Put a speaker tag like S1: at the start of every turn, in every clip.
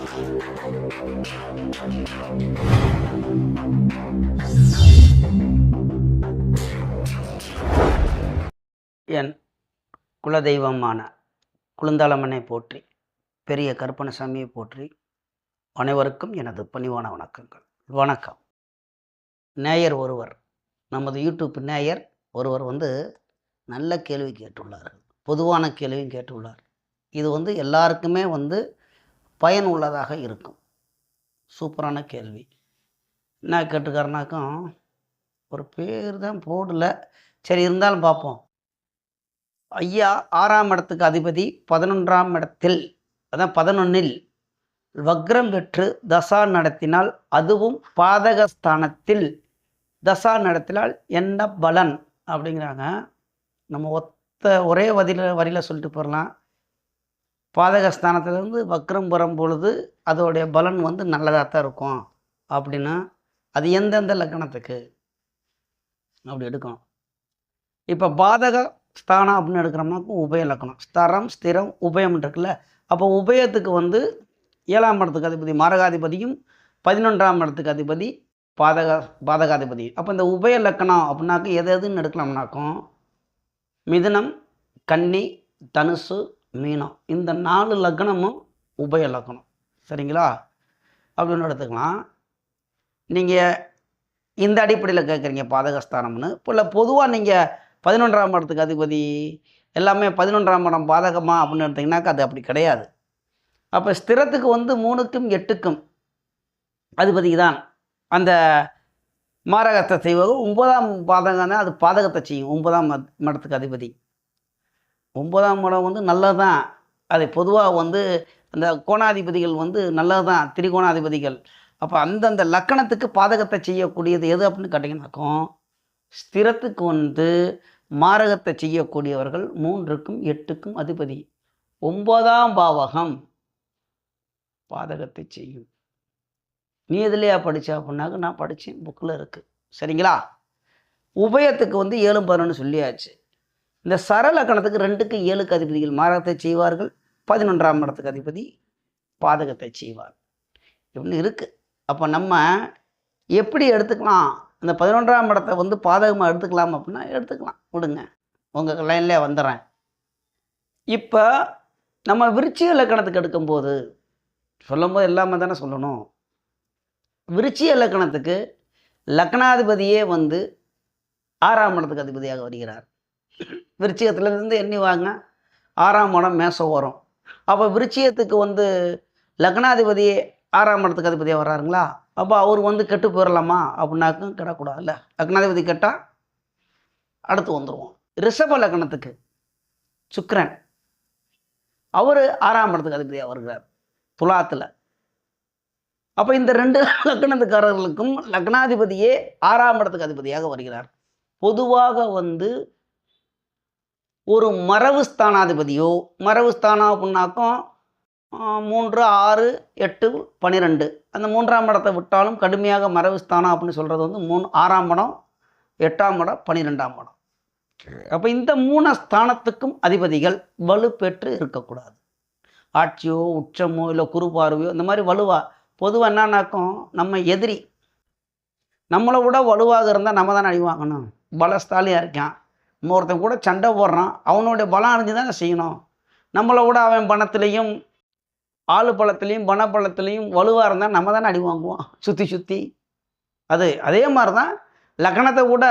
S1: என் குலதெய்வமான குளுந்தாளம்மனை போற்றி பெரிய கருப்பணசாமியை போற்றி அனைவருக்கும் எனது பணிவான வணக்கங்கள். வணக்கம். நேயர் ஒருவர் நமது யூடியூப் நேயர் ஒருவர் வந்து நல்ல கேள்வி கேட்டுள்ளார்கள். பொதுவான கேள்வியும் கேட்டுள்ளார். இது வந்து எல்லாருக்குமே வந்து பயனுள்ளதாக இருக்கும். சூப்பரான கேள்வி. என்ன கேட்டுக்காரனாக்கும் ஒரு பேர் தான் போடல. சரி இருந்தாலும் பார்ப்போம். ஐயா ஆறாம் இடத்துக்கு அதிபதி பதினொன்றாம் இடத்தில் அதான் பதினொன்னில் வக்ரம் பெற்று தசா நடத்தினால் அதுவும் பாதகஸ்தானத்தில் தசா நடத்தினால் என்ன பலன்? அப்படிங்கிறாங்க. நம்ம ஒத்த ஒரே வதில வரியில் சொல்லிட்டு போயிடலாம். பாதகஸ்தானத்திலிருந்து வக்ரம் வரும் பொழுது அதோடைய பலன் வந்து நல்லதாக தான் இருக்கும். அப்படின்னா அது எந்தெந்த லக்கணத்துக்கு? அப்படி எடுக்கணும். இப்போ பாதக ஸ்தானம் அப்படின்னு எடுக்கிறோம்னாக்கும் உபய லக்கணம். ஸ்தரம் ஸ்திரம் உபயம் இருக்குல்ல. அப்போ உபயத்துக்கு வந்து ஏழாம் இடத்துக்கு அதிபதி மாரகாதிபதியும் பதினொன்றாம் இடத்துக்கு அதிபதி பாதக பாதகாதிபதி. அப்போ இந்த உபய லக்கணம் அப்படின்னாக்கும் எது எதுன்னு எடுக்கலாம்னாக்கும் மிதுனம் கன்னி தனுசு மீனம். இந்த நாலு லக்னமும் உபய லக்கணம் சரிங்களா? அப்படின்னு எடுத்துக்கலாம். நீங்கள் இந்த அடிப்படையில் கேட்குறீங்க பாதகஸ்தானம்னு. இப்போ பொதுவாக நீங்கள் பதினொன்றாம் இடத்துக்கு அதிபதி எல்லாமே பதினொன்றாம் இடம் பாதகமா அப்படின்னு எடுத்திங்கனாக்கா அது அப்படி கிடையாது. அப்போ ஸ்திரத்துக்கு வந்து மூணுக்கும் எட்டுக்கும் அதிபதி தான். அந்த மாரகத்தை செய்வது ஒன்பதாம் பாதகம் தான் அது பாதகத்தை செய்யும் ஒன்பதாம் மடத்துக்கு அதிபதி. ஒன்பதாம் இடம் வந்து நல்லது தான் அது பொதுவாக வந்து அந்த கோணாதிபதிகள் வந்து நல்லது தான் திரிகோணாதிபதிகள். அப்போ அந்தந்த லக்கணத்துக்கு பாதகத்தை செய்யக்கூடியது எது அப்படின்னு கேட்டிங்கனாக்கும் ஸ்திரத்துக்கு வந்து மாரகத்தை செய்யக்கூடியவர்கள் மூன்றுக்கும் எட்டுக்கும் அதிபதி. ஒன்பதாம் பாவகம் பாதகத்தை செய்யும். நீ எதுலையா படிச்ச அப்படின்னாக்க நான் படித்தேன் புக்கில் இருக்குது சரிங்களா? உபயத்துக்கு வந்து ஏழு பதினொன்று சொல்லியாச்சு. இந்த சரலக்கணத்துக்கு ரெண்டுக்கு ஏழுக்கு அதிபதிகள் மாரகத்தை செய்வார்கள் பதினொன்றாம் இடத்துக்கு அதிபதி பாதகத்தை செய்வார். இப்படின்னு இருக்குது அப்போ நம்ம எப்படி எடுத்துக்கலாம்? அந்த பதினொன்றாம் இடத்தை வந்து பாதகமாக எடுத்துக்கலாம் அப்படின்னா எடுத்துக்கலாம். விடுங்க. உங்கள் லைன்லேயே வந்துடுறேன் இப்போ நம்ம விருச்சிக இலக்கணத்துக்கு எடுக்கும்போது சொல்லும்போது எல்லாமே தானே சொல்லணும். விருச்சிக இலக்கணத்துக்கு லக்னாதிபதியே வந்து ஆறாம் இடத்துக்கு அதிபதியாக வருகிறார். விருச்சிகத்துலேருந்து எண்ணி வாங்க. ஆறாம் இடம் மேசம் வரும் அப்போ விருச்சியத்துக்கு வந்து லக்னாதிபதியே ஆறாம் இடத்துக்கு அதிபதியாக வர்றாருங்களா? அப்போ அவர் வந்து கெட்டு போயிடலாமா அப்படின்னாக்கும் கெடக்கூடாதுல்ல. லக்னாதிபதி கெட்டால் அடுத்து வந்துடுவோம் ரிஷப லக்னத்துக்கு சுக்கிரன். அவர் ஆறாம் இடத்துக்கு அதிபதியாக வருகிறார். துலாத்தில். அப்போ இந்த ரெண்டு லக்னத்துக்காரர்களுக்கும் லக்னாதிபதியே ஆறாம் இடத்துக்கு அதிபதியாக வருகிறார். பொதுவாக வந்து ஒரு மரபு ஸ்தானாதிபதியோ மரபு ஸ்தானம் அப்படின்னாக்கும் மூன்று ஆறு எட்டு பன்னிரெண்டு அந்த மூன்றாம் இடத்தை விட்டாலும் கடுமையாக மரபு ஸ்தானம் அப்படின்னு சொல்கிறது வந்து மூணு ஆறாம் இடம் எட்டாம் இடம் பன்னிரெண்டாம் இடம் அப்போ இந்த மூணு ஸ்தானத்துக்கும் அதிபதிகள் வலுப்பெற்று இருக்கக்கூடாது. ஆட்சியோ உச்சமோ இல்லை குரு பார்வையோ இந்த மாதிரி வலுவா. பொதுவாக என்னன்னாக்கும் நம்ம எதிரி. நம்மளை விட வலுவாக இருந்தால் நம்ம தானே அடி வாங்கணும் பலஸ்தாலியாக இருக்கான். நம்ம ஒருத்தன் கூட சண்டை போடுறான். அவனுடைய பலம் அறிஞ்சு தானே செய்யணும். நம்மளை விட அவன் பணத்துலேயும் ஆளு பழத்துலேயும் பணப்பழத்துலேயும் வலுவாக இருந்தால் நம்ம தானே அடி வாங்குவோம். சுற்றி சுற்றி அது அதே மாதிரி தான் லக்னத்தை கூட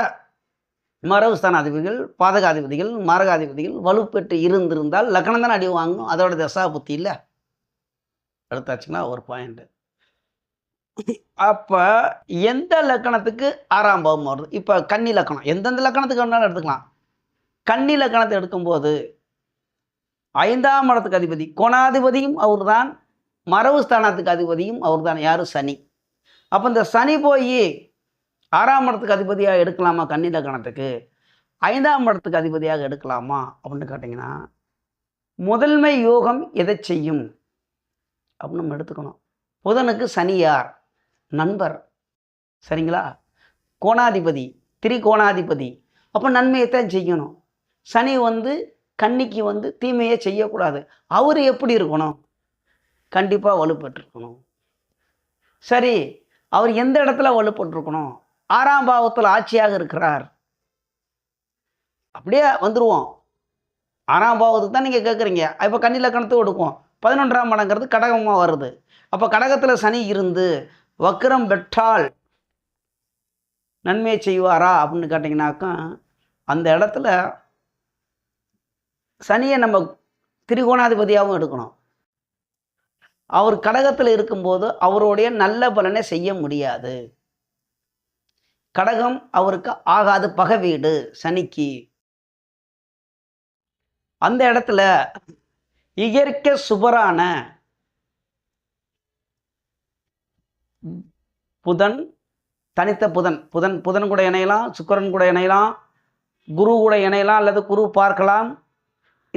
S1: மரபுஸ்தானாதிபதிகள் பாதகாதிபதிகள் மாரகாதிபதிகள் வலுப்பெற்று இருந்திருந்தால் லக்னம் தானே அடி வாங்கும் அதோட தசா புத்தி இல்லை. அடுத்தாச்சுன்னா ஒரு பாயிண்ட் அப்போ எந்த லக்கணத்துக்கு ஆறாம் பாவம் வருது? இப்போ கன்னி லக்கணம். எந்தெந்த லக்கணத்துக்கு வேணாலும் எடுத்துக்கலாம். கன்னி லக்கணத்தை எடுக்கும்போது ஐந்தாம் இடத்துக்கு அதிபதி கோணாதிபதியும் அவர்தான் மரபு ஸ்தானத்துக்கு அதிபதியும் அவர்தான் யாரும் சனி. அப்போ இந்த சனி போய் ஆறாம் இடத்துக்கு அதிபதியாக எடுக்கலாமா கண்ணில கணத்துக்கு? ஐந்தாம் இடத்துக்கு அதிபதியாக எடுக்கலாமா? அப்படின்னு கேட்டிங்கன்னா முதன்மை யோகம் எதை செய்யும்? அப்படின்னு நம்ம எடுத்துக்கணும். புதனுக்கு சனி யார்? நண்பர். சரிங்களா? கோணாதிபதி திரிகோணாதிபதி. அப்போ நன்மையைத்தான் செய்யணும். சனி வந்து கன்னிக்கு வந்து தீமையை செய்யக்கூடாது. அவர் எப்படி இருக்கணும்? கண்டிப்பாக வலுப்பெற்றிருக்கணும் சரி அவர் எந்த இடத்துல வலுப்பட்டிருக்கணும்? ஆறாம் பாவத்தில் ஆட்சியாக இருக்கிறார். அப்படியே வந்துடுவோம் ஆறாம் பாவத்துக்கு தான் நீங்கள் கேட்குறீங்க இப்போ கண்ணில் கணத்து கொடுக்கும். பதினொன்றாம் மடங்கிறது கடகமாக வருது. அப்போ கடகத்தில் சனி இருந்து வக்கரம் பெற்றால் நன்மையை செய்வாரா அப்படின்னு கேட்டிங்கனாக்கா அந்த இடத்துல சனியை நம்ம திரிகோணாதிபதியாகவும் எடுக்கணும். அவர் கடகத்தில் இருக்கும்போது அவருடைய நல்ல பலனை செய்ய முடியாது. கடகம் அவருக்கு ஆகாது பகை வீடு சனிக்கு. அந்த இடத்துல இயற்கை சுபரான புதன் தனித்த புதன் புதன் புதன் கூட இணையலாம் சுக்கரன் கூட இணையலாம் குரு கூட இணையலாம் அல்லது குரு பார்க்கலாம்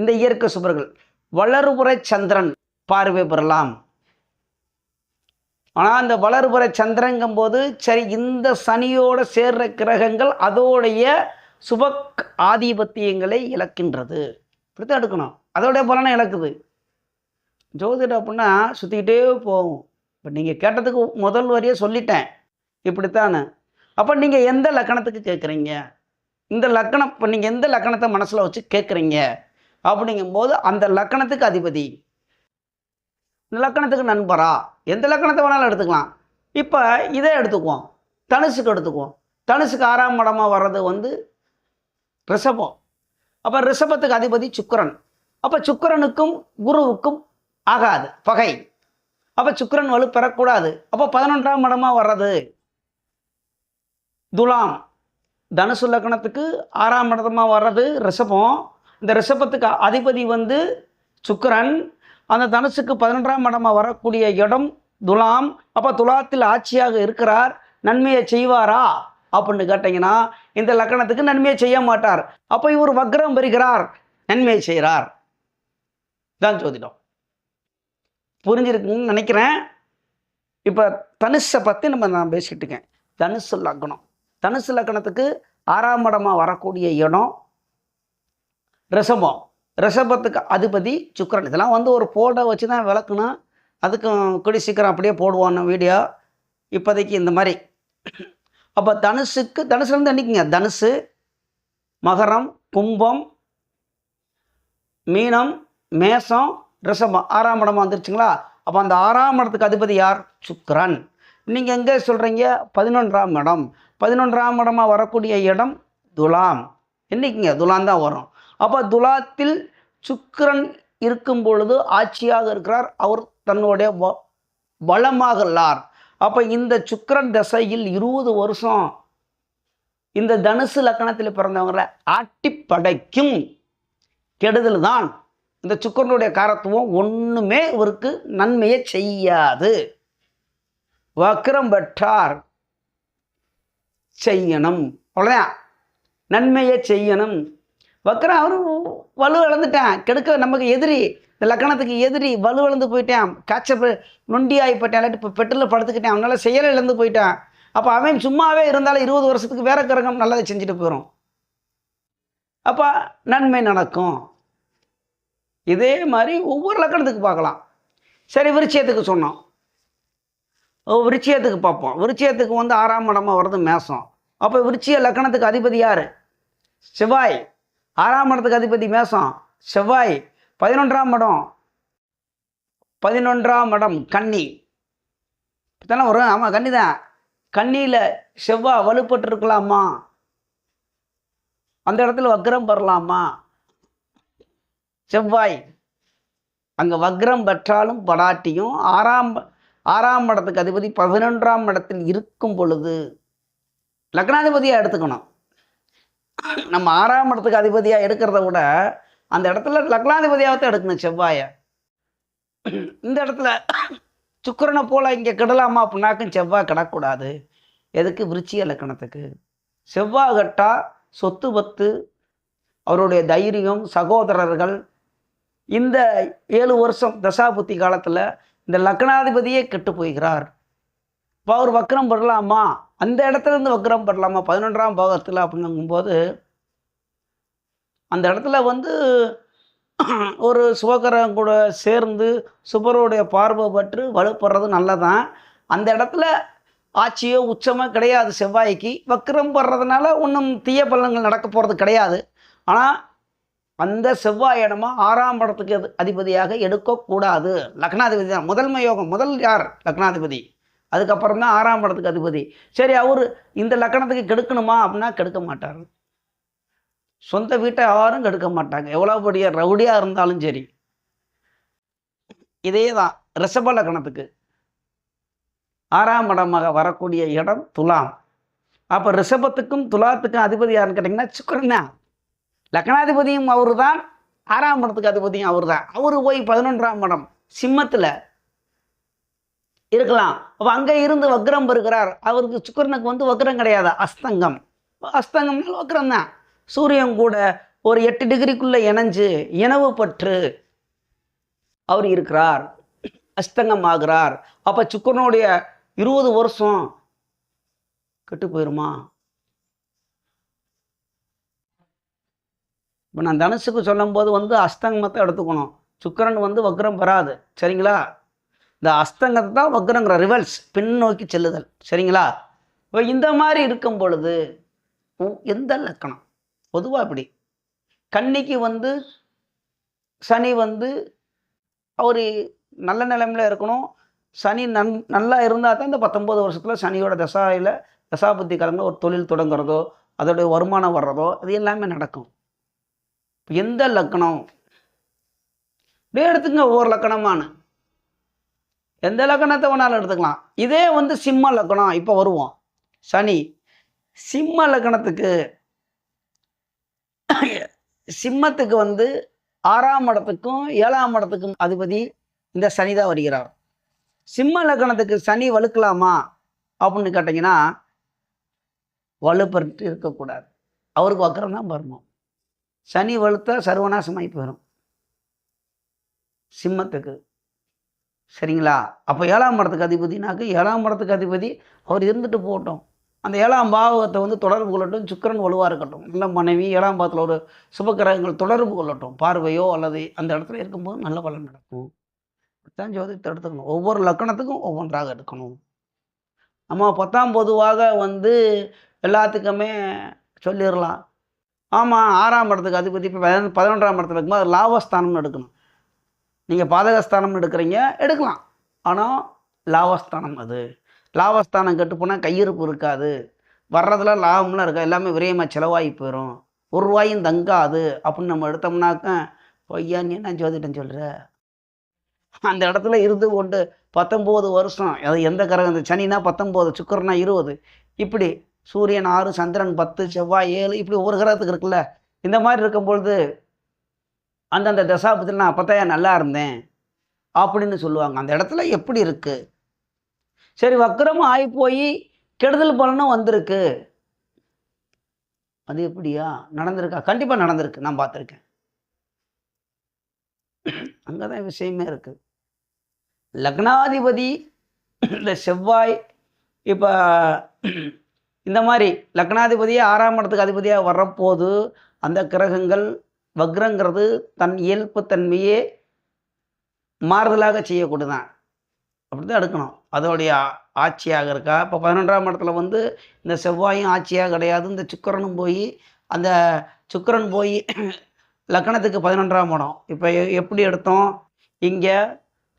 S1: இந்த இயற்கை சுபர்கள் வளர்புற சந்திரன் பார்வை பெறலாம். ஆனால் அந்த வளர்புற சந்திரங்கும் போது சரி இந்த சனியோட சேர்ற கிரகங்கள் அதோடைய சுப ஆதிபத்தியங்களை இழக்கின்றது. இப்படித்தான் எடுக்கணும். அதோடைய பலனை இழக்குது. ஜோதிடம் அப்படின்னா சுற்றிக்கிட்டே போகும். இப்போ நீங்கள் கேட்டதுக்கு முதல் வரியே சொல்லிட்டேன். இப்படித்தானே. அப்போ நீங்கள் எந்த லக்கணத்துக்கு கேட்குறீங்க இந்த லக்கணம் இப்போ நீங்கள் எந்த லக்கணத்தை மனசில் வச்சு கேட்குறீங்க அப்படிங்கும்போது அந்த லக்கணத்துக்கு அதிபதி. இந்த லக்கணத்துக்கு நண்பரா? எந்த லக்கணத்தை வேணாலும் எடுத்துக்கலாம். இப்போ இதை எடுத்துக்குவோம். தனுசுக்கு எடுத்துக்குவோம். தனுசுக்கு ஆறாம் இடமாக வர்றது வந்து ரிஷபம். அப்போ ரிஷபத்துக்கு அதிபதி சுக்கரன். அப்போ சுக்கரனுக்கும் குருவுக்கும் ஆகாது பகை. அப்போ சுக்கிரன் வலு பெறக்கூடாது. அப்போ பதினொன்றாம் இடமாக வர்றது துலாம். தனுசு லக்கணத்துக்கு ஆறாம் இடமா வர்றது ரிஷபம். இந்த ரிஷபத்துக்கு அதிபதி வந்து சுக்கரன். அந்த தனுசுக்கு பதினொன்றாம் இடமாக வரக்கூடிய இடம் துலாம். அப்போ துலாத்தில் ஆட்சியாக இருக்கிறார். நன்மையை செய்வாரா? அப்படின்னு கேட்டிங்கன்னா இந்த லக்கணத்துக்கு நன்மையை செய்ய மாட்டார். அப்போ இவர் வக்ரம் பெறுகிறார். நன்மையை செய்கிறார். தான் ஜோதிடம். புரிஞ்சிருக்குன்னு நினைக்கிறேன். இப்போ தனுஷை பற்றி நம்ம நான் பேசிக்கிட்டு இருக்கேன். தனுசு லக்னம் தனுசு லக்னத்துக்கு ஆறாம் இடமாக வரக்கூடிய இடம் ரிஷபம் ரிஷபத்துக்கு அதிபதி சுக்கரன். இதெல்லாம் வந்து ஒரு போட்டோ வச்சு தான் விளக்குனா அதுக்கும் கூடி சீக்கிரம் அப்படியே போடுவோம் வீடியோ. இப்போதைக்கு இந்த மாதிரி. அப்போ தனுசுக்கு தனுசுலேருந்து எண்ணிக்கங்க தனுசு மகரம் கும்பம் மீனம் மேசம் ரிஷபம் ஆறாம் இடமா வந்துருச்சுங்களா? அப்போ அந்த ஆறாம் இடத்துக்கு அதிபதி யார்? சுக்கரன். நீங்கள் எங்கே சொல்கிறீங்க பதினொன்றாம் இடம். பதினொன்றாம் இடமாக வரக்கூடிய இடம் துலாம். என்னைக்குங்க? துலாம் தான் வரும். அப்போ துலாத்தில் சுக்கிரன் இருக்கும் பொழுது ஆட்சியாக இருக்கிறார். அவர் தன்னுடைய வ- பலமாகலார் அப்போ இந்த சுக்கரன் தசையில் இருபது வருஷம் இந்த தனுசு லக்கணத்தில் பிறந்தவங்களை ஆட்டி படைக்கும் கெடுதல் தான் இந்த சுக்கரனுடைய காரத்துவம் ஒன்றுமே இவருக்கு நன்மையை செய்யாது. வக்கரம் பெற்றார். செய்யணும். அவ்வளோதான் நன்மையை செய்யணும். வக்கரம் அவரும் வலு இழந்துட்டான். கெடுக்க நமக்கு எதிரி. இந்த லக்கணத்துக்கு எதிரி வலு இழந்து போயிட்டான். காய்ச்சல் நொண்டி ஆகி போயிட்டான் இல்லாட்டி இப்போ பெட்ரோலில் படுத்துக்கிட்டான். அவனால செயலை இழந்து போயிட்டான். அப்போ அவன் சும்மாவே இருந்தாலும் இருபது வருஷத்துக்கு வேற கிரகம் நல்லதை செஞ்சுட்டு போயிடும் அப்போ நன்மை நடக்கும். இதே மாதிரி ஒவ்வொரு லக்கணத்துக்கு பார்க்கலாம். சரி விருச்சியத்துக்கு சொன்னோம். ஓ, விருச்சியத்துக்கு பார்ப்போம். விருச்சியத்துக்கு வந்து ஆறாம் இடமா வர்றது மேசம். அப்போ விருச்சிய லக்கணத்துக்கு அதிபதி யார்? செவ்வாய். ஆறாம் இடத்துக்கு அதிபதி மேசம் செவ்வாய். பதினொன்றாம் இடம். பதினொன்றாம் இடம் கன்னி. இப்போதானே வரும்? ஆமாம் கன்னி தான். கன்னியில் செவ்வாய் வலுப்பட்டுருக்கலாமா? அந்த இடத்துல வக்ரம் பெறலாமா? செவ்வாய். அங்கே வக்ரம் பெற்றாலும் படாட்டியும் ஆறாம் ஆறாம் இடத்துக்கு அதிபதி பதினொன்றாம் இடத்தில் இருக்கும் பொழுது லக்னாதிபதியாக எடுத்துக்கணும். நம்ம ஆறாம் இடத்துக்கு அதிபதியாக எடுக்கிறத விட அந்த இடத்துல லக்னாதிபதியாக தான் எடுக்கணும் செவ்வாயை. இந்த இடத்துல சுக்கிரனை போல் இங்கே கிடலாமா அப்படின்னாக்கும் செவ்வாய் கிடக்கூடாது. எதுக்கு? விருச்சிய லக்கணத்துக்கு. செவ்வாய் கட்டா சொத்து பத்து அவருடைய தைரியம் சகோதரர்கள் இந்த ஏழு வருஷம் தசாபுத்தி காலத்தில் இந்த லக்னாதிபதியே கெட்டு போய்கிறார். இப்போ அவர் வக்ரம் பெறலாமா? அந்த இடத்துல இருந்து வக்ரம் பெறலாமா? பதினொன்றாம் பாகத்தில் அப்படிங்கும்போது அந்த இடத்துல வந்து ஒரு சுபகரம் கூட சேர்ந்து சுபருடைய பார்வை பற்று வலுப்படுறது நல்லதான். அந்த இடத்துல ஆட்சியோ உச்சமோ கிடையாது செவ்வாய்க்கு. வக்ரம் படுறதுனால ஒன்றும் தீய பலன்கள் நடக்க போகிறது கிடையாது. ஆனால் அந்த செவ்வாய் இடமா ஆறாம் படத்துக்கு அது அதிபதியாக எடுக்கக்கூடாது. லக்னாதிபதி தான். முதன்மை யோகம் முதல் யார்? லக்னாதிபதி. அதுக்கப்புறம் தான் ஆறாம் படத்துக்கு அதிபதி. சரி அவர் இந்த லக்கணத்துக்கு கெடுக்கணுமா அப்படின்னா கெடுக்க மாட்டார். சொந்த வீட்டை யாரும் கெடுக்க மாட்டாங்க. எவ்வளோ பெரிய ரவுடியாக இருந்தாலும் சரி. இதே தான் ரிஷப லக்கணத்துக்கு. ஆறாம் இடமாக வரக்கூடிய இடம் துலாம். அப்போ ரிஷபத்துக்கும் துலாத்துக்கும் அதிபதி யாருன்னு கேட்டிங்கன்னா சுக்கரன் லக்னாதிபதியும் அவர் தான் ஆறாம் இடத்துக்கு அதிபதியும் அவர் தான் அவர் போய் பதினொன்றாம் இடம். சிம்மத்தில் இருக்கலாம். அப்போ அங்கே இருந்து வக்ரம் பெறுகிறார். அவருக்கு சுக்கரனுக்கு வந்து வக்ரம் கிடையாது. அஸ்தங்கம். அஸ்தங்கம்னால வக்ரம் தான். சூரியன் கூட ஒரு எட்டு டிகிரிக்குள்ளே இணைஞ்சு இனவு பற்று அவர் இருக்கிறார். அஸ்தங்கம் ஆகிறார். அப்போ சுக்கரனுடைய இருபது வருஷம் கெட்டு போயிருமா? இப்போ நான் தனுசுக்கு சொல்லும்போது வந்து அஸ்தங்கமத்தை எடுத்துக்கணும். சுக்கரன் வந்து வக்ரம் பெறாது. சரிங்களா? இந்த அஸ்தங்கத்தை தான் வக்ரங்கிற ரிவல்ஸ் பின்னோக்கி செல்லுதல். சரிங்களா? இப்போ இந்த மாதிரி இருக்கும் பொழுது உ- எந்த லக்கணம்? பொதுவாக இப்படி. கன்னிக்கு வந்து சனி வந்து அவர் நல்ல நிலைமையில் இருக்கணும். சனி நன் நல்லா இருந்தால் தான் இந்த பத்தொம்போது வருஷத்தில் சனியோட தசாயில் தசாபுத்தி காலங்களில் ஒரு தொழில் தொடங்குறதோ அதோடைய வருமானம் வர்றதோ அது எல்லாமே நடக்கும். எந்த லக்கணம்? இப்படியே எடுத்துங்க ஒவ்வொரு லக்கணமான. எந்த லக்கணத்தை வேணாலும் எடுத்துக்கலாம். இதே வந்து சிம்ம லக்கணம் இப்போ வருவோம். சனி சிம்ம லக்கணத்துக்கு சிம்மத்துக்கு வந்து ஆறாம் இடத்துக்கும் ஏழாம் இடத்துக்கும் அதிபதி இந்த சனி தான் வருகிறார். சிம்ம லக்கணத்துக்கு சனி வலுக்கலாமா அப்படின்னு கேட்டிங்கன்னா வலுப்பட்டு இருக்கக்கூடாது. அவருக்கு வக்கரம் தான் பருமம் சனி வலுத்தா சர்வநாசமாய் போயிடும் சிம்மத்துக்கு. சரிங்களா? அப்போ ஏழாம் படத்துக்கு அதிபதினாக்க ஏழாம் படத்துக்கு அதிபதி அவர் இருந்துட்டு போகட்டும். அந்த ஏழாம் பாவகத்தை வந்து தொடர்பு கொள்ளட்டும் சுக்கிரன் வலுவாக இருக்கட்டும். நல்ல மனைவி ஏழாம் பாவத்தில் ஒரு சுபக்கிரகங்கள் தொடர்பு கொள்ளட்டும். பார்வையோ அல்லது அந்த இடத்துல இருக்கும்போது நல்ல பலன் நடக்கும். தான் ஜோதிடத்தை எடுத்துக்கணும். ஒவ்வொரு லக்கணத்துக்கும் ஒவ்வொன்றாக எடுக்கணும். நம்ம பத்தாம் பொதுவாக வந்து எல்லாத்துக்குமே சொல்லிடலாம். ஆமாம் ஆறாம் இடத்துக்கு அதிபதி இப்போ பதினொன்றாம் இடத்துல இருக்கும்போது அது லாபஸ்தானம்னு எடுக்கணும். நீங்கள் பாதகஸ்தானம் எடுக்கிறீங்க எடுக்கலாம். ஆனால் லாபஸ்தானம் அது. லாபஸ்தானம் கெட்டு போனால் கையிருப்பு இருக்காது. வர்றதுல லாபம்லாம் இருக்கா? எல்லாமே விரயமாக செலவாகி போயிடும் ஒரு ரூபாயும் தங்காது. அப்படின்னு நம்ம எடுத்தோம்னாக்க பொய்யா நீ என்ன ஜோதிடம் சொல்கிற அந்த இடத்துல இருந்து கொண்டு பத்தொம்போது வருஷம். அது எந்த கிரகம்? இந்த சனினா பத்தொம்போது சுக்கரனா இருபது. இப்படி சூரியன் ஆறு சந்திரன் பத்து செவ்வாய் ஏழு இப்படி ஒரு கிரகத்துக்கு இருக்குல்ல. இந்த மாதிரி இருக்கும் பொழுது அந்தந்த தசாபத்தில் நான் அப்போத்தான் நல்லா இருந்தேன் அப்படின்னு சொல்லுவாங்க. அந்த இடத்துல எப்படி இருக்குது சரி வக்கரமும் ஆகி போய் கெடுதல் பலனும் வந்திருக்கு. அது எப்படியா? நடந்திருக்கா? கண்டிப்பாக நடந்திருக்கு. நான் பார்த்துருக்கேன். அங்கே தான் விஷயமே இருக்குது லக்னாதிபதி இந்த செவ்வாய் இப்போ இந்த மாதிரி லக்னாதிபதியே ஆறாம் இடத்துக்கு அதிபதியாக வரப்போது அந்த கிரகங்கள் வக்ரங்கிறது தன் இயல்பு தன்மையே மாறுதலாக செய்யக்கூடியதான் அப்படி தான் எடுக்கணும். அதோடைய ஆட்சியாக இருக்கா? இப்போ பதினொன்றாம் இடத்துல வந்து இந்த செவ்வாயும் ஆட்சியாக கிடையாது. இந்த சுக்கரனும் போய் அந்த சுக்கரன் போய் லக்கணத்துக்கு பதினொன்றாம் இடம். இப்போ எப்படி எடுத்தோம்? இங்கே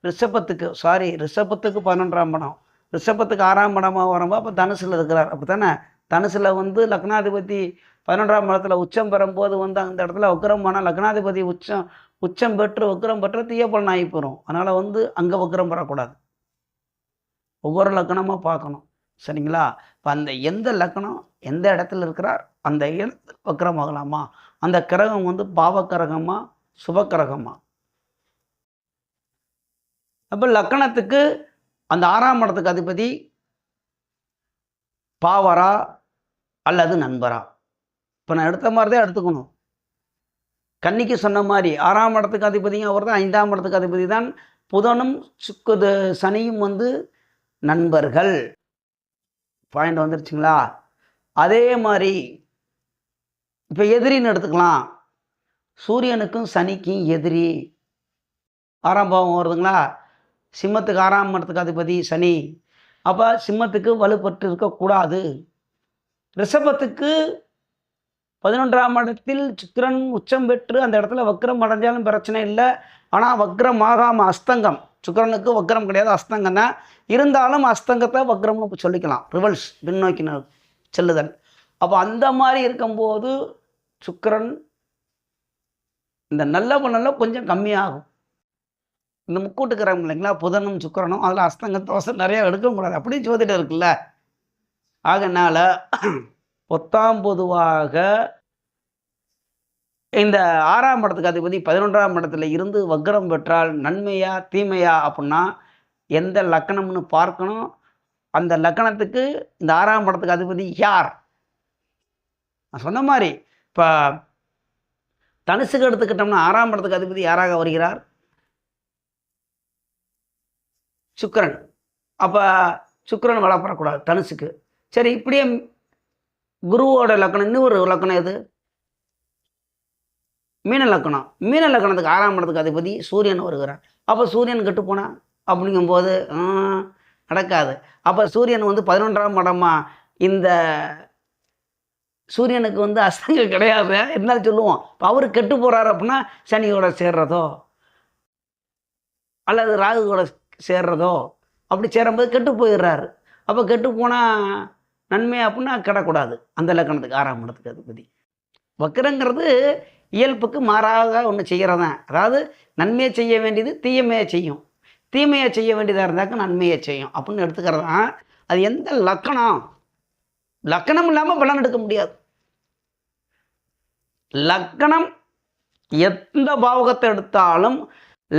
S1: ரிஷபத்துக்கு சாரி ரிஷபத்துக்கு பதினொன்றாம் இடம். ரிஷபத்துக்கு ஆறாம் இடமாக வரும்போது அப்போ தனுசில் இருக்கிறார். அப்போ தானே தனுசில் வந்து லக்னாதிபதி பதினொன்றாம் இடத்துல உச்சம் பெறும்போது வந்து அந்த இடத்துல உக்கரம் போனால் லக்னாதிபதி உச்சம் உச்சம் பெற்று உக்கரம் பெற்று தீய பலன் ஆகி போகிறோம் அதனால் வந்து அங்கே உக்கரம் பெறக்கூடாது. ஒவ்வொரு லக்கணமாக பார்க்கணும். சரிங்களா? இப்போ அந்த எந்த லக்கணம் எந்த இடத்துல இருக்கிறார் அந்த இடத்துல ஆகலாமா? அந்த கிரகம் வந்து பாவக்கரகமா சுபக்கரகமா அப்போ லக்கணத்துக்கு அந்த ஆறாம் இடத்துக்கு அதிபதி பாவரா அல்லது நண்பரா? இப்போ நான் எடுத்த மாதிரி தான் எடுத்துக்கணும். கன்னிக்கு சொன்ன மாதிரி ஆறாம் இடத்துக்கு அதிபதியும் அவர் தான் ஐந்தாம் இடத்துக்கு அதிபதி தான். புதனும் சுக்குது சனியும் வந்து நண்பர்கள். பாயிண்ட் வந்துருச்சுங்களா? அதே மாதிரி இப்போ எதிரின்னு எடுத்துக்கலாம். சூரியனுக்கும் சனிக்கும் எதிரி. ஆறாம் பாவம் வருதுங்களா? சிம்மத்துக்கு ஆறாம் இடத்துக்கு அதிபதி சனி. அப்போ சிம்மத்துக்கு வலுப்பட்டு இருக்கக்கூடாது. ரிஷபத்துக்கு பதினொன்றாம் இடத்தில் சுக்கிரன் உச்சம் பெற்று அந்த இடத்துல வக்ரம் அடைஞ்சாலும் பிரச்சனை இல்லை. ஆனால் வக்ரம் ஆகாம அஸ்தங்கம். சுக்கரனுக்கு வக்ரம் கிடையாது அஸ்தங்கம் தான். இருந்தாலும் அஸ்தங்கத்தை வக்ரம்னு சொல்லிக்கலாம். ரிவல்ஸ் பின்னோக்கி செல்லுதல். அப்போ அந்த மாதிரி இருக்கும்போது சுக்கரன் இந்த நல்ல நல்ல கொஞ்சம் கம்மியாகும். இந்த முக்கூட்டுக்கிறாங்க இல்லைங்களா? புதனும் சுக்கிரனும் அதில் அஸ்தங்கத்தை தோசை நிறையா எடுக்க கூடாது அப்படியும் ஜோதிடம் இருக்குல்ல. ஆகனால பத்தாம் பொதுவாக இந்த ஆறாம் இடத்துக்கு அதிபதி பதினொன்றாம் இடத்துல இருந்து வக்ரம் பெற்றால் நன்மையா தீமையா அப்படின்னா எந்த லக்கணம்னு பார்க்கணும். அந்த லக்கணத்துக்கு இந்த ஆறாம் படத்துக்கு அதிபதி யார்? நான் சொன்ன மாதிரி இப்போ தனுசுக்கு எடுத்துக்கிட்டோம்னா ஆறாம் படத்துக்கு அதிபதி யாராக வருகிறார்? சுக்கிரன். அப்போ சுக்கிரன் வளப்படக்கூடாது தனுசுக்கு. சரி இப்படியே குருவோட லக்கணம் இன்னொரு லக்கணம் எது? மீன லக்கணம். மீன லக்கணத்துக்கு ஆறாம் இடத்துக்கு அதிபதி சூரியன் வருகிறார். அப்போ சூரியன் கெட்டு போனா? அப்படிங்கும்போது நடக்காது. அப்போ சூரியன் வந்து பதினொன்றாம் இடமா? இந்த சூரியனுக்கு வந்து அஸ்தங்கள் கிடையாது? என்ன சொல்லுவோம்? இப்போ அவர் கெட்டு போகிறாரு அப்படின்னா சனியோட சேர்றதோ? அல்லது ராகு கூட சேர்றதோ? அப்படி சேரும்போது கெட்டு போயிடுறாரு. அப்போ கெட்டு போனால் நன்மை அப்படின்னா கிடக்கூடாது. அந்த லக்கணத்துக்கு ஆறாம் இடத்துக்கு அதிபதி. வக்கரங்கிறது இயல்புக்கு மாறாக ஒன்று செய்கிறதான் அதாவது நன்மையை செய்ய வேண்டியது தீயமையை செய்யும். தீமையை செய்ய வேண்டியதாக இருந்தாக்க நன்மையை செய்யும். அப்படின்னு எடுத்துக்கிறதான் அது எந்த லக்கணம்? லக்கணம் இல்லாமல் பலன் எடுக்க முடியாது. லக்கணம் எந்த பாவகத்தை எடுத்தாலும்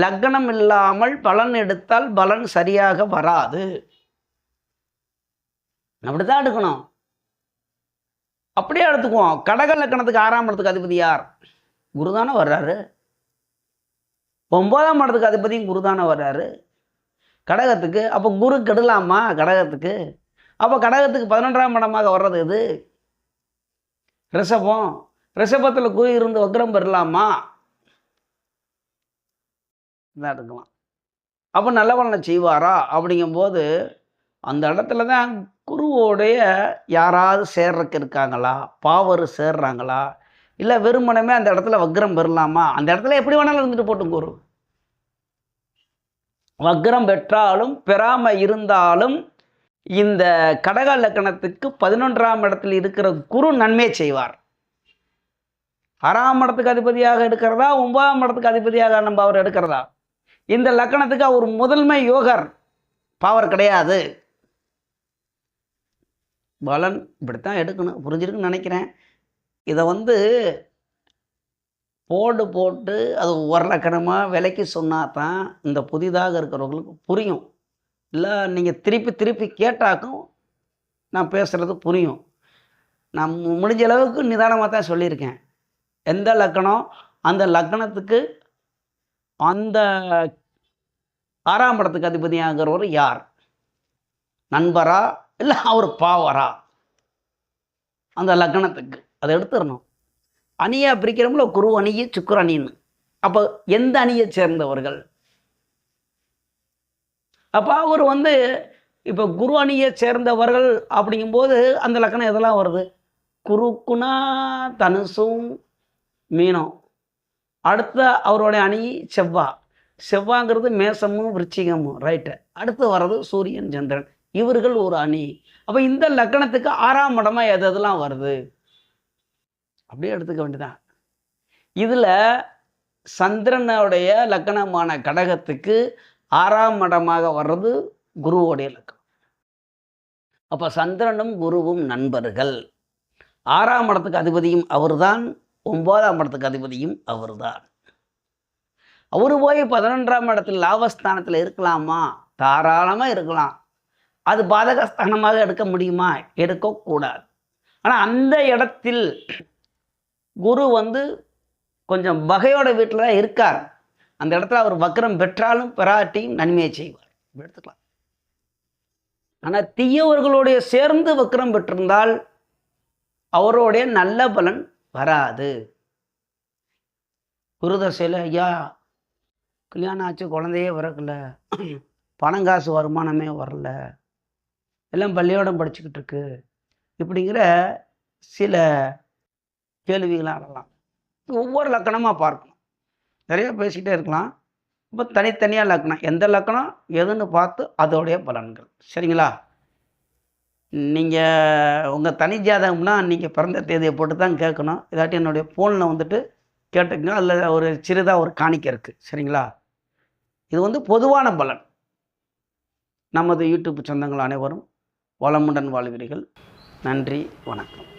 S1: லக்கணம் இல்லாமல் பலன் எடுத்தால் பலன் சரியாக வராது. அப்படிதான் எடுக்கணும். அப்படியே எடுத்துக்குவோம். கடக லக்கணத்துக்கு ஆறாம் இடத்துக்கு அதிபதி யார்? குருதானே வர்றாரு. ஒன்பதாம் இடத்துக்கு அதிபதியும் குருதானே வர்றாரு. கடகத்துக்கு அப்போ குரு கெடலாமா? கடகத்துக்கு. அப்போ கடகத்துக்கு பதினொன்றாம் இடமாக வர்றது எது? ரிஷபம். ரிஷபத்தில் குரு இருந்து வக்ரம் பெறலாமா? இதான் எடுக்கலாம். அப்போ நல்ல பலனை செய்வாரா? அப்படிங்கும்போது அந்த இடத்துல தான் குருவோடைய யாராவது சேர்றதுக்கு இருக்காங்களா? பாவர் சேர்றாங்களா? இல்லை வெறுமனமே அந்த இடத்துல வக்ரம் பெறலாமா? அந்த இடத்துல எப்படி வேணாலும் இருந்துட்டு போட்டும் குரு. வக்ரம் பெற்றாலும் பெறாமல் இருந்தாலும் இந்த கடக லக்கணத்துக்கு பதினொன்றாம் இடத்தில் இருக்கிற குரு நன்மை செய்வார். ஆறாம் இடத்துக்கு அதிபதியாக எடுக்கிறதா? ஒன்பதாம் இடத்துக்கு அதிபதியாக நம்ம அவர் எடுக்கிறதா? இந்த லக்கணத்துக்கு அவர் முதன்மை யோகர். பாவர் கிடையாது. பலன் இப்படித்தான் எடுக்கணும். புரிஞ்சிருக்குன்னு நினைக்கிறேன். இதை வந்து போர்டு போட்டு அது ஒரு லக்கணமாக விலைக்கு சொன்னால் தான் இந்த புதிதாக இருக்கிறவங்களுக்கு புரியும். இல்லை நீங்கள் திருப்பி திருப்பி கேட்டாக்கும் நான் பேசுகிறது புரியும். நான் முடிஞ்ச அளவுக்கு நிதானமாக தான் சொல்லியிருக்கேன். எந்த லக்கணம்? அந்த லக்கணத்துக்கு அந்த ஆறாம் படத்துக்கு அதிபதியாகிறவர் யார்? நண்பரா? இல்லை அவர் பாவரா. அந்த லக்கணத்துக்கு அதை எடுத்துடணும். அணியாக பிரிக்கிறோம்ல குரு அணியை சுக்குர அணின்னு. அப்போ எந்த அணியை சேர்ந்தவர்கள்? அப்போ அவர் வந்து இப்போ குரு அணியை சேர்ந்தவர்கள் அப்படிங்கும்போது அந்த லக்கணம் எதெல்லாம் வருது? குருக்குனா தனுசும் மீனம். அடுத்த அவருடைய அணி செவ்வா. செவ்வாங்கிறது மேசமும் விருச்சிகமும் ரைட்டு அடுத்து வர்றது சூரியன் சந்திரன். இவர்கள் ஒரு அணி. அப்போ இந்த லக்கணத்துக்கு ஆறாம் இடமா எது எதெல்லாம் வருது? அப்படியே எடுத்துக்க வேண்டியதான் இதில் சந்திரனுடைய லக்கணமான கடகத்துக்கு ஆறாம் இடமாக வர்றது குருவோடைய லக்கணம். அப்போ சந்திரனும் குருவும் நண்பர்கள். ஆறாம் இடத்துக்கு அதிபதியும் அவர்தான் ஒன்பதாம் இடத்துக்கு அதிபதியும் அவர்தான். அவர் போய் பதினொன்றாம் இடத்துல லாபஸ்தானத்தில் இருக்கலாமா? தாராளமாக இருக்கலாம். அது பாதகஸ்தானமாக எடுக்க முடியுமா? எடுக்கக்கூடாது. ஆனால் அந்த இடத்தில் குரு வந்து கொஞ்சம் வகையோட வீட்டில் தான் இருக்கார். அந்த இடத்துல அவர் வக்ரம் பெற்றாலும் பெறாட்டியும் நன்மையை செய்வார். எடுத்துக்கலாம். ஆனால் தீயவர்களுடைய சேர்ந்து வக்ரம் பெற்றிருந்தால் அவருடைய நல்ல பலன் வராது. குருதசையில் ஐயா கல்யாணம் ஆச்சு குழந்தையே பிறக்கல. பணம் காசு வருமானமே வரல. எல்லாம் பள்ளியோடம் படிச்சுக்கிட்டு இருக்கு இப்படிங்கிற சில கேள்விகளாக அடலாம் ஒவ்வொரு லக்கணமாக பார்க்கணும். நிறைய பேசிக்கிட்டே இருக்கலாம். இப்போ தனித்தனியாக லக்கணம். எந்த லக்கணம் எதுன்னு பார்த்து அதோடைய பலன்கள். சரிங்களா? நீங்கள் உங்கள் தனி ஜாதகம்னா நீங்கள் பிறந்த தேதியை போட்டு தான் கேட்கணும். இதாட்டி என்னுடைய ஃபோனில் வந்துட்டு கேட்டுக்கங்க. அதில் ஒரு சிறிதாக ஒரு காணிக்கை இருக்குது சரிங்களா? இது வந்து பொதுவான பலன். நமது யூடியூப் சொந்தங்கள் அனைவரும் வளமுடன் வாழ்வீர்கள். நன்றி வணக்கம்.